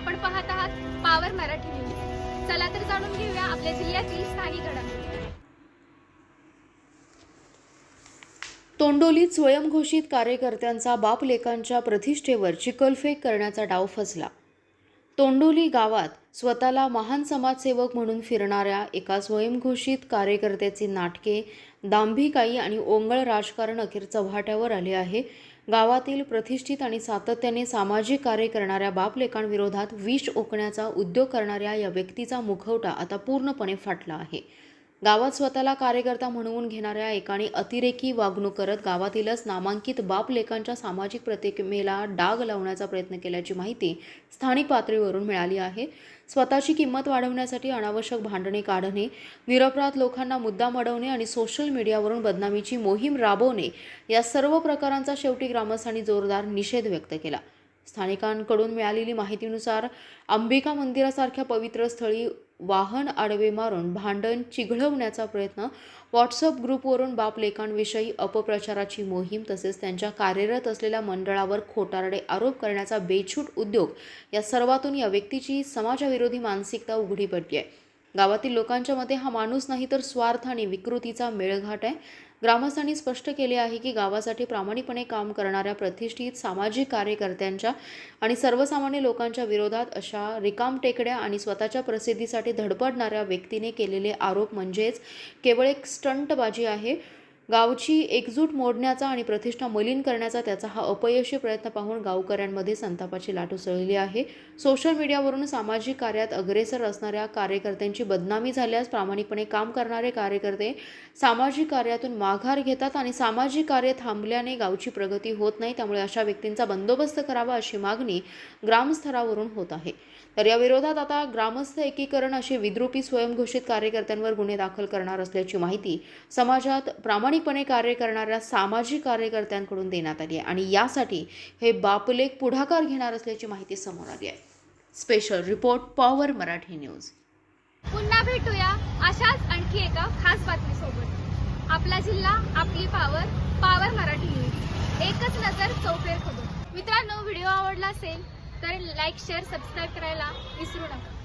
आपण पाहत आहात पावर मराठी न्यूज चला तर जाणून घेऊया आपल्या जिल्ह्यातील स्थानिक घडामोडी. तोंडोलीत स्वयंघोषित कार्यकर्त्यांचा बापलेकांच्या प्रतिष्ठेवर चिकलफेक करण्याचा डाव फसला. तोंडोली गावात स्वतःला महान समाजसेवक म्हणून फिरणाऱ्या एका स्वयंघोषित कार्यकर्त्याची नाटके दांभिकाई आणि ओंगळ राजकारण अखेर चव्हाट्यावर आले आहे. गावातील प्रतिष्ठित आणि सातत्याने सामाजिक कार्य करणाऱ्या बापलेकांविरोधात विष ओकण्याचा उद्योग करणाऱ्या या व्यक्तीचा मुखवटा आता पूर्णपणे फाटला आहे. गावात स्वतःला कार्यकर्ता म्हणवून घेणाऱ्या एकाने अतिरेकी वागणूक करत गावातीलच नामांकित बापलेकांच्या सामाजिक प्रतिमेला डाग लावण्याचा प्रयत्न केल्याची माहिती स्थानिक पातळीवरून मिळाली आहे. स्वतःची किंमत वाढवण्यासाठी अनावश्यक भांडणे काढणे निरपराध लोकांना मुद्दाम अडवणे आणि सोशल मीडियावरून बदनामीची मोहीम राबवणे या सर्व प्रकारांचा शेवटी ग्रामस्थांनी जोरदार निषेध व्यक्त केला. स्थानिकांकडून मिळालेली माहितीनुसार अंबिका मंदिरासारख्या पवित्र स्थळी वाहन आडवे मारून भांडण चिघळवण्याचा प्रयत्न व्हॉट्सअप ग्रुपवरून बापलेखांविषयी अपप्रचाराची मोहीम तसेच त्यांच्या कार्यरत असलेल्या मंडळावर खोटारडे आरोप करण्याचा बेछूट उद्योग या सर्वातून या व्यक्तीची समाजाविरोधी मानसिकता उघडी पडली आहे. गावातील लोकांच्या मते हा माणूस नाही तर स्वार्थ आणि विकृतीचा मेळघाट आहे. ग्रामस्थांनी स्पष्ट केले आहे की गावासाठी प्रामाणिकपणे काम करणाऱ्या प्रतिष्ठित सामाजिक कार्यकर्त्यांच्या आणि सर्वसामान्य लोकांच्या विरोधात अशा रिकाम टेकड्या आणि स्वतःच्या प्रसिद्धीसाठी धडपडणाऱ्या व्यक्तीने केलेले आरोप म्हणजेच केवळ एक स्टंटबाजी आहे. गावची एकजूट मोडण्याचा आणि प्रतिष्ठा मलिन करण्याचा त्याचा हा अपयशी प्रयत्न पाहून गावकऱ्यांमध्ये संतापाची लाट उसळली आहे. सोशल मीडियावरून सामाजिक कार्यात अग्रेसर असणाऱ्या कार्यकर्त्यांची बदनामी झाल्यास प्रामाणिकपणे काम करणारे कार्यकर्ते सामाजिक कार्यातून माघार घेतात आणि सामाजिक कार्य थांबल्याने गावची प्रगती होत नाही त्यामुळे अशा व्यक्तींचा बंदोबस्त करावा अशी मागणी ग्रामस्तरावरून होत आहे. तर या विरोधात आता ग्रामस्थ एकीकरण असे विद्रुपी स्वयंघोषित कार्यकर्त्यांवर गुन्हे दाखल करणार असल्याची माहिती समाजात प्रामाणिक प्रामाणिकपणे कार्य करणाऱ्या सामाजिक कार्यकर्त्यांकडून देण्यात आली आहे. आणि यासाठी हे बापलेख पुढाकार घेणार असल्याची माहिती समोर आली आहे. Special report power Marathi news पुन्हा भेटूया अशाच आणखी एका खास बातमीसोबत. आपला जिल्हा आपली पावर पावर मराठी न्यूज एकच नजर चौफेर खबर. मित्रांनो व्हिडिओ आवडला असेल तर लाईक शेअर सबस्क्राईब करायला विसरू नका.